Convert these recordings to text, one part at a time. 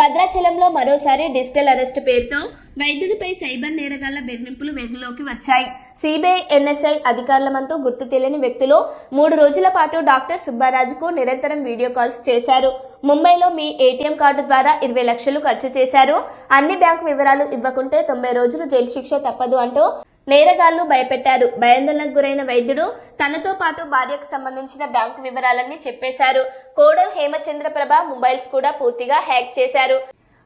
భద్రాచలంలో మరోసారి digital arrest పేరుతో వైద్యుడిపై సైబర్ నేరగాళ్ళ బెదిరింపులు వెలుగులోకి వచ్చాయి. సిబిఐ ఎన్ఎస్ఐ అధికారులమంటూ గుర్తు తెలియని వ్యక్తులు మూడు రోజుల పాటు డాక్టర్ సుబ్బారాజుకు నిరంతరం వీడియో కాల్స్ చేశారు. ముంబైలో మీ ఏటీఎం కార్డు ద్వారా ఇరవై లక్షలు ఖర్చు చేశారు. అన్ని బ్యాంకు వివరాలు ఇవ్వకుంటే తొంభై రోజులు జైలు శిక్ష తప్పదు అంటూ నేరగాళ్ళు భయపెట్టారు. భయాందోళనకు గురైన వైద్యుడు తనతో పాటు భార్యకు సంబంధించిన బ్యాంకు వివరాలన్నీ చెప్పేశారు. కోడల్ హేమచంద్ర ప్రభ మొబైల్స్ కూడా పూర్తిగా హ్యాక్ చేశారు.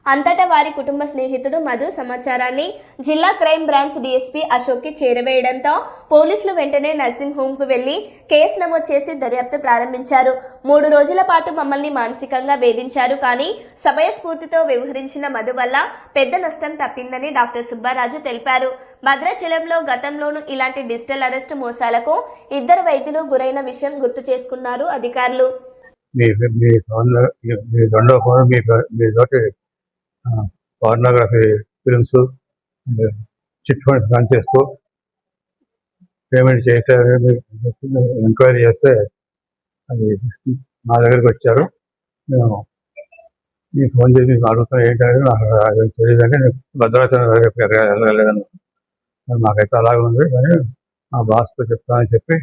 అంతటా వారి కుటుంబ స్నేహితుడు మధు సమాచారాన్ని జిల్లా క్రైమ్ బ్రాంచ్ డీఎస్పీ అశోక్కి చేరవేయడంతో పోలీసులు వెంటనే నర్సింగ్ హోమ్కు వెళ్ళి కేసు నమోదు చేసి దర్యాప్తు ప్రారంభించారు. మూడు రోజుల పాటు మమ్మల్ని మానసికంగా వేధించారు. కానీ సమయస్ఫూర్తితో వ్యవహరించిన మధు వల్ల పెద్ద నష్టం తప్పిందని డాక్టర్ సుబ్బారాజు తెలిపారు. భద్రాచలంలో గతంలోనూ ఇలాంటి డిజిటల్ అరెస్ట్ మోసాలకు ఇద్దరు వైద్యులు గురైన విషయం గుర్తు చేసుకున్నారు అధికారులు. మీ మీ మీ రెండో మీ మీ తోటి pornography films chit funds run చేస్తూ పేమెంట్ చేయట్లేదు ఎంక్వైరీ చేస్తే అది మా దగ్గరికి వచ్చారు. మేము మీ ఫోన్ చేసి మీకు అడుగుతాం ఏంటంటే నాకు తెలియదు అంటే నేను భద్రాచలం దగ్గరికి వెళ్ళలేదన్న మాకైతే అలాగే ఉంది. కానీ మా బాస్తో చెప్తానని చెప్పి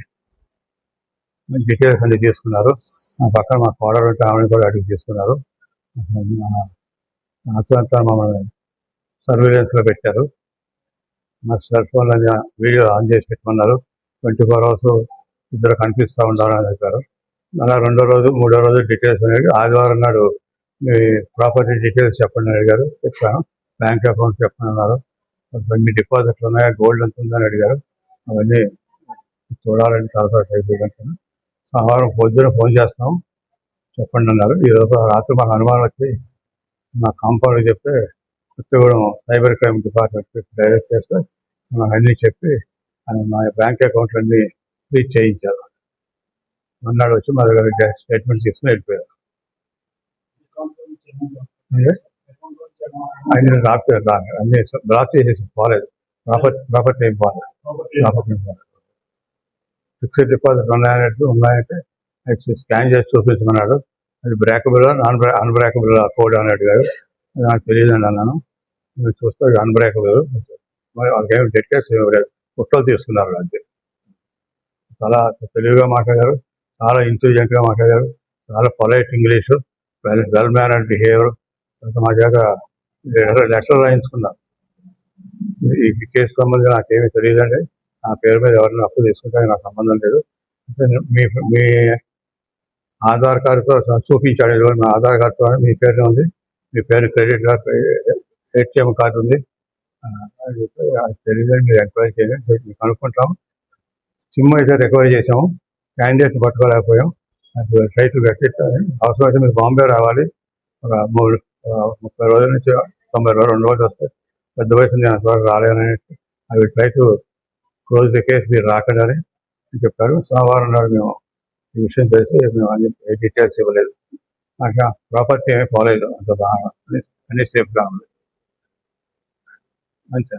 డీటెయిల్స్ అన్ని తీసుకున్నారు. మా పక్కన మా కోడలు ఉంటే ఆమెను కూడా అడిగి తీసుకున్నారు. అంతా మమ్మల్ని సర్వేలెన్స్లో పెట్టారు. మా సెల్ ఫోన్లో వీడియో ఆన్ చేసి పెట్టమన్నారు ట్వంటీ ఫోర్ అవర్స్ ఇద్దరు కనిపిస్తూ ఉండాలని చెప్పారు అలా రెండో రోజు మూడో రోజు డీటెయిల్స్ అనేది ఆదివారం నాడు మీ ప్రాపర్టీ డీటెయిల్స్ చెప్పండి అడిగారు. చెప్పాను. బ్యాంక్ అకౌంట్ చెప్పండి అన్నారు. మీ డిపాజిట్లు ఉన్నాయా? గోల్డ్ ఎంత ఉందని అడిగారు. అవన్నీ చూడాలని చాలా అయిపోయింది సోమవారం పొద్దున ఫోన్ చేస్తాం చెప్పండి అన్నారు. ఈరోజు రాత్రి మాకు అనుమానం వచ్చి మా కాంపౌండ్ చెప్తే Kothagudem cyber crime department direct చేస్తే అన్నీ చెప్పి నా మా బ్యాంక్ అకౌంట్లు అన్నీ ఫ్రీజ్ చేయించారు మొన్నాడు వచ్చి మా దగ్గర స్టేట్మెంట్ తీసుకుని వెళ్ళిపోయారు. అన్ని డ్రాప్ రాత్రి రాలేదు అన్ని డ్రాప్ చేసేసి పోలేదు. ప్రాపర్టీ ప్రాపర్టీ ఏం పోలేదు. ప్రాపర్టీ ఏం పోలేదు. ఫిక్స్డ్ డిపాజిట్ ఉన్నాయంటే ఉన్నాయంటే స్కాన్ చేసి చూపించమన్నాడు అది బ్రేకబుల్ నాన్ బ్రే అన్బ్రేకబుల్ కోడ్ అని అడిగారు నాకు నాకు అని అన్నాను. నేను చూస్తే అన్బ్రేకబుల్ మరి వాళ్ళకి ఏమి డీటెయిల్స్ ఫోటోలు తీసుకున్నారు అంతే. చాలా తెలివిగా మాట్లాడారు. చాలా ఇంటెలిజెంట్గా మాట్లాడారు. చాలా polite English well well mannered behaviour మా చేత లెటర్ రాయించుకున్నారు ఈ కేసు సంబంధించి నాకేమీ తెలియదండి. నా పేరు మీద ఎవరిని అప్పు తీసుకుంటే నాకు సంబంధం లేదు. మీ మీ ఆధార్ కార్డుతో చూపించాడు. ఇదిగో నా ఆధార్ కార్డుతో మీ పేరు ఉంది. మీ పేరు క్రెడిట్ కార్డు ఏటీఎం కార్డు ఉంది. తెలియదు. మీరు ఎంక్వైరీ చేయండి. మీకు కనుక్కుంటాం సిమ్ అయితే రికవరీ చేసాము క్యాండిడేట్ పట్టుకోలేకపోయాం. ట్రై టు అవసరం అయితే మీరు బాంబే రావాలి. ఒక మూడు ముప్పై రోజుల నుంచి తొంభై రోజులు రెండు రోజులు వస్తాయి పెద్ద వయసు నేను అంతవరకు రాలేనని I try to close the case మీరు రాకండి అని చెప్పారు. సోమవారం నాడు మేము ఈ విషయం తెలిసి మేము అన్ని ఏ డీటెయిల్స్ ఇవ్వలేదు నాకు ప్రాపర్టీ ఏమీ పోలేదు అంత బాగా అన్ని- అన్ని సేఫ్గా ఉంది అంతే